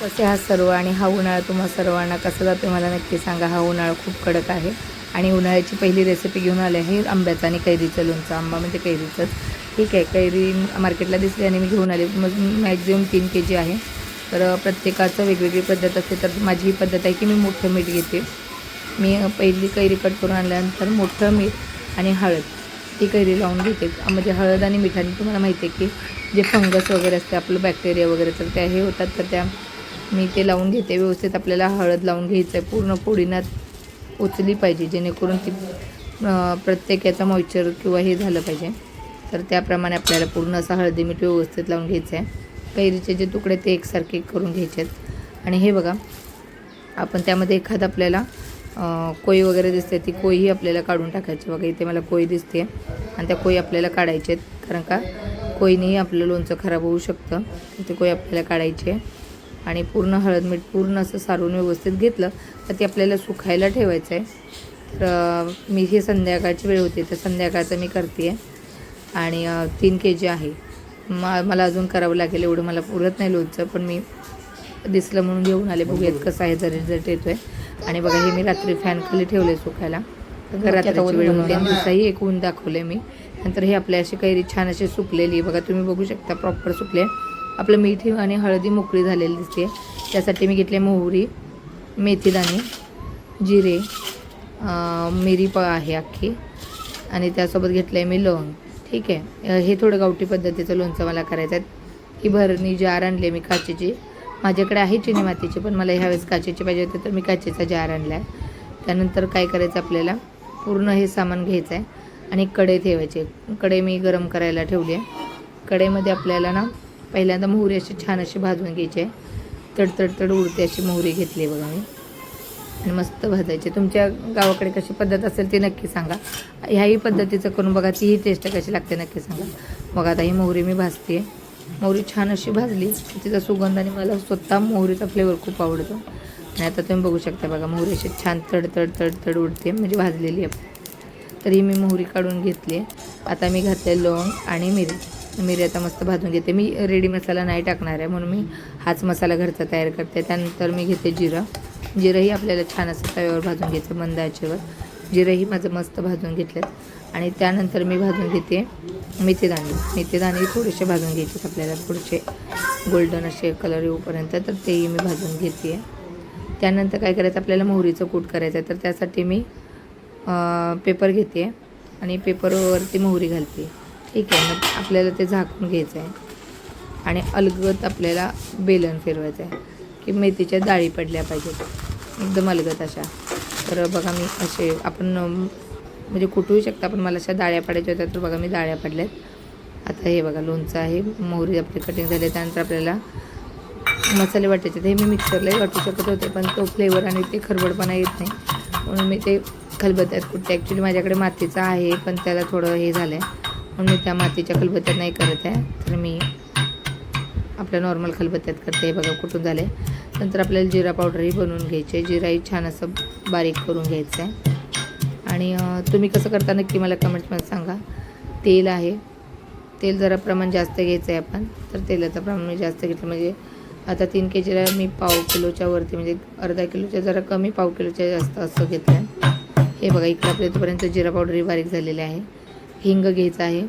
कसे हा सर्व आणि हा उन्हाळा तुम्हा सर्वांना कसा जातो मला नक्की सांगा. हा उन्हाळा खूप कडक आहे आणि उन्हाळ्याची पहिली रेसिपी घेऊन आले आहे आंब्याचं आणि कैरीचं लोणचं. आंबा म्हणजे कैरीचंच. ठीक आहे कैरी मार्केटला दिसली आणि मी घेऊन आले. मग मॅक्झिमम तीन के जी आहे. तर प्रत्येकाचं वेगवेगळी पद्धत असते. तर माझी ही पद्धत आहे की मी मोठं मीठ घेते. मी पहिली कैरी कट करून आणल्यानंतर मोठं मीठ आणि हळद ती कैरी लावून घेते. म्हणजे हळद आणि मिठाने तुम्हाला माहिती आहे की जे फंगस वगैरे असते आपलं बॅक्टेरिया वगैरे तर त्या हे होतात. तर त्या मी ते लावून घेते व्यवस्थित आपल्याला हळद लावून घ्यायचं आहे पूर्ण पोळीना उचली पाहिजे जेणेकरून ती प्रत्येक याचा मॉइश्चर किंवा हे झालं पाहिजे. तर त्याप्रमाणे आपल्याला पूर्ण असं हळदी मीठ व्यवस्थित लावून घ्यायचं आहे कैरीचे जे तुकडे ते एकसारखे करून घ्यायचे आहेत आणि हे बघा आपण त्यामध्ये एखादं आपल्याला कोई वगैरे दिसते ती कोईही आपल्याला काढून टाकायची. बघा इथे मला कोई दिसते. आणि त्या कोई आपल्याला काढायचे आहेत कारण का? कोईनेही आपलं लोणचं खराब होऊ शकतं. ते कोई आपल्याला काढायचे. आहे आणि पूर्ण हळद मीठ पूर्ण असं सारून व्यवस्थित घेतलं तर ते आपल्याला सुखायला ठेवायचं आहे. तर मी हे संध्याकाळची वेळ होती तर संध्याकाळचं मी करते आहे आणि तीन के जी आहे. मा मला अजून करावं लागेल एवढं मला पुरत नाही लोणचं पण मी दिसलं म्हणून घेऊन आले. बघूयात कसं आहे जर रिझल्ट येतो आहे आणि बघा हे मी रात्री फॅन खाली ठेवले सुकायला तर रात्रीची वेळ दिवसाही एक ऊन दाखवले मी. नंतर हे आपल्या अशी कैरी छान अशी सुकलेली. आहे बघा तुम्ही बघू शकता प्रॉपर सुकले. आपलं मीठ आणि हळदी मोकळी झालेली दिसते. त्यासाठी मी घेतले मोहरी मेथीदाणे जिरे मिरी प आहे अख्खी. आणि त्यासोबत घेतलं आहे मी लवंग. ठीक आहे. हे थोडं गावठी पद्धतीचं लोणचं मला करायचं आहे. ही भरणी जार आणली मी काचेची. माझ्याकडे आहे चिनी मातीची पण मला ह्यावेळेस काचेची पाहिजे होते तर मी काचेचा जार आणला आहे. त्यानंतर काय करायचं आपल्याला? पूर्ण हे सामान घ्यायचं आहे. आणि कढई ठेवायचे कढई मी गरम करायला ठेवली आहे. कढईमध्ये आपल्याला ना पहिल्यांदा मोहरी अशी छान अशी भाजून घ्यायची आहे. तडतड तड उडते अशी मोहरी घेतली आहे बघा मी. आणि मस्त भाजायची. तुमच्या गावाकडे कशी पद्धत असेल ती नक्की सांगा. ह्याही पद्धतीचं करून बघा तीही टेस्ट कशी लागते नक्की सांगा. बघा आता ही मोहरी मी भाजते. मोहरी छान अशी भाजली तिचा सुगंध आणि मला स्वतः मोहरीचा फ्लेवर खूप आवडतो. आणि आता तुम्ही बघू शकता बघा मोहरी अशी छान तडतड तडतड उडते म्हणजे भाजलेली आहे. तर ही मी मोहरी काढून घेतली आता मी घातले लवंग आणि मिरी. मिरी आता मस्त भाजून घेते. मी रेडी मसाला नाही टाकणार आहे म्हणून मी हाच मसाला घरचा तयार करते. त्यानंतर मी घेते जिरं. जिरंही आपल्याला छान असं तव्यावर भाजून घ्यायचं मंद आचेवर. जिरंही माझं मस्त भाजून घेतलं आणि त्यानंतर मी भाजून घेते मेथीदाणे मेथीदाणे थोडेसे भाजून घ्यायचे आपल्याला. थोडेसे गोल्डन असे कलर येऊपर्यंत तर तेही मी भाजून घेते. त्यानंतर काय करायचं आपल्याला मोहरीचं कूट करायचं आहे तर त्यासाठी मी पेपर घेते. आणि पेपरवरती मोहरी घालते. ठीक आहे मग आपल्याला ते झाकून घ्यायचं आहे. आणि अलगत आपल्याला बेलन फिरवायचं आहे. की मेथीच्या डाळी पडल्या पाहिजेत. एकदम अलगत अशा. तर बघा मी असे आपण म्हणजे कुठूही शकता पण मला अशा डाळ्या पाडायच्या होत्या तर बघा मी डाळ्या आहेत आता हे बघा लोणचं आहे मोहरी आपली कटिंग झाली त्यानंतर आपल्याला मसाले वाटायचे ते मी मिक्सरलाही वाटू शकत होते पण तो फ्लेवर आणि ते खरबडपणा येत नाही. म्हणून मी ते खलबत्त्यात कुठे ॲक्च्युली माझ्याकडे मातीचा आहे पण त्याला थोडं हे झालं आहे म्हणून मी त्या मातीच्या खलबत्त्यात नाही करत आहे. तर मी आपल्या नॉर्मल खलबत्त्यात करते. हे बघा कुठून झालं. आहे नंतर आपल्याला जिरा पावडरही बनवून घ्यायची. आहे जिराही छान असं बारीक करून घ्यायचं आहे. आणि तुम्ही कसं करता नक्की मला कमेंट्समध्ये सांगा. तेल आहे. तेल जरा प्रमाण जास्त घ्यायचं आहे आपण. तर तेलाचं प्रमाण मी जास्त घेतलं. म्हणजे आता तीन के जीला मी पाव किलोच्या वरती म्हणजे अर्धा किलोच्या जरा कमी पाव किलोच्या जास्त असं घेतलं आहे हे बघा इकडे आपल्या इथपर्यंत जिरा पावडरही बारीक झालेली आहे. हिंग घ्यायचं आहे.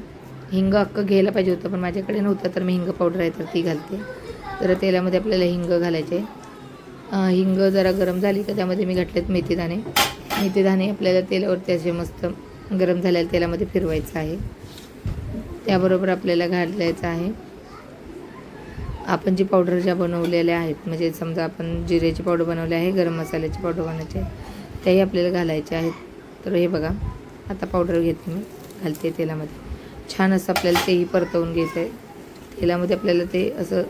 हिंग अख्खं घ्यायला पाहिजे होतं पण माझ्याकडे नव्हतं तर मी हिंग पावडर आहे तर ती घालते. तर तेलामध्ये आपल्याला हिंग घालायचे हिंग जरा गरम झाली का त्यामध्ये मी घातलेत मेथीदाणे मेथीदाणे आपल्याला तेलावरती असे मस्त गरम झालेल्या तेलामध्ये फिरवायचं आहे. त्याबरोबर आपल्याला घालायचं आहे. आपण जी पावडर ज्या बनवलेल्या आहेत म्हणजे समजा आपण जिरेची पावडर बनवली आहे गरम मसाल्याची पावडर बनवायची आहे त्याही आपल्याला घालायचे आहेत. तर हे बघा आता पावडर घेते मी. घालते तेलामध्ये. छान असं आपल्याला तेही परतवून घ्यायचं आहे तेलामध्ये आपल्याला ते असं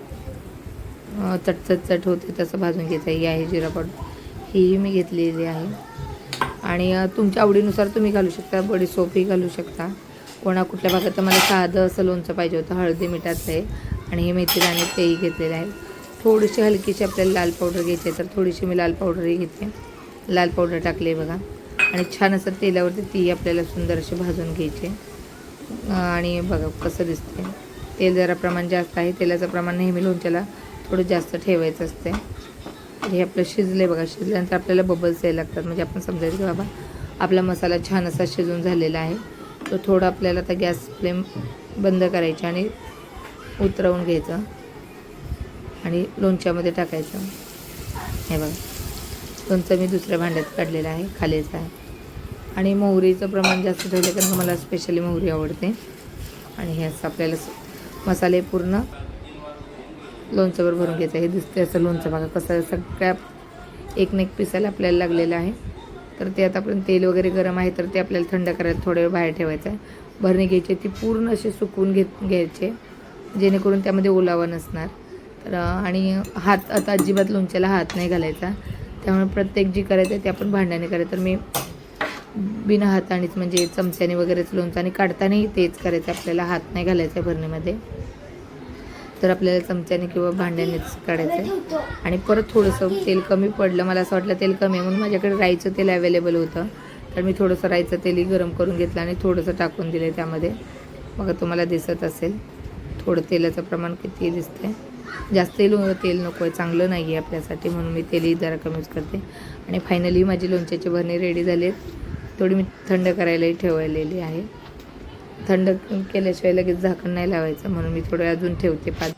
चटचटचट चटचट चट होते तसं भाजून घ्यायचं आहे ही आहे जिरा पावडर. हीही मी घेतलेली आहे. आणि तुमच्या आवडीनुसार तुम्ही घालू शकता. बडी सोपही घालू शकता. कोणा कुठल्या भागात तर मला साधं असं लोणचं पाहिजे होतं. हळदी मिठाचं आहे. आणि हे मेथी दाणे तेही घेतलेले आहे. थोडीशी हलकीशी आपल्याला लाल पावडर घ्यायची आहे तर थोडीशी मी लाल पावडरही घेते. लाल पावडर टाकली आहे बघा. आणि छान असं तेलावरती ती आपल्याला सुंदर अशी भाजून घ्यायची. आणि बघा कसं दिसते तेल जरा प्रमाण जास्त आहे. तेलाचं प्रमाण नेहमी लोणच्याला थोडं जास्त ठेवायचं असते हे आपलं शिजले बघा. शिजल्यानंतर आपल्याला बबल्स यायला लागतात. म्हणजे आपण समजायचं की बाबा आपला मसाला छान असा शिजून झालेला आहे. तो थोडं आपल्याला आता गॅस फ्लेम बंद करायची आणि उतरवून घ्यायचं. आणि लोणच्यामध्ये टाकायचं. हे बघा. लोणचं मी दुसऱ्या भांड्यात काढलेलं आहे खालीच आहे. आणि मोहरीचं प्रमाण जास्त ठेवलं कारण मला स्पेशली मोहरी आवडते. आणि हे असं आपल्याला मसाले पूर्ण लोणचंवर भरून घ्यायचं हे दिसते असं लोणचं. बघा कसं सगळ्या एक नेक पिसायला आपल्याला लागलेलं आहे. तर ते आता आपण तेल वगैरे गरम आहे तर ते आपल्याला थंड करायला थोडा वेळ बाहेर ठेवायचं आहे. भरणी घ्यायची ती पूर्ण अशी सुकवून घेत घ्यायचे जेणेकरून त्यामध्ये ओलावा नसणार. तर आणि हात आता अजिबात लोणच्याला हात नाही घालायचा. त्यामुळे प्रत्येक जी करायचं आहे ते आपण भांड्याने करायचं. तर मी बिना हातानेच म्हणजे चमच्याने वगैरेच लोणचं आणि काढतानाही तेच करायचं आपल्याला हात नाही घालायचा आहे भरणीमध्ये. तर आपल्याला चमच्याने किंवा भांड्यानेच काढायचं आहे. आणि परत थोडंसं तेल कमी पडलं. मला असं वाटलं तेल कमी आहे म्हणून माझ्याकडे राईचं तेल अवेलेबल होतं. तर मी थोडंसं राईचं तेलही गरम करून घेतलं आणि थोडंसं टाकून दिलं त्यामध्ये. बघा तुम्हाला दिसत असेल. थोडं तेलाचं प्रमाण किती आहे जास्त लो तेल नको आहे चांगलं नाही आहे आपल्यासाठी म्हणून मी तेलही जरा कमीच करते. आणि फायनली माझी लोणच्याचे भरणे रेडी झाले आहेत. थोडी मी थंड करायलाही ठेवलेली आहे. थंड केल्याशिवाय लगेच झाकण नाही लावायचं म्हणून मी थोडं अजून ठेवते पाच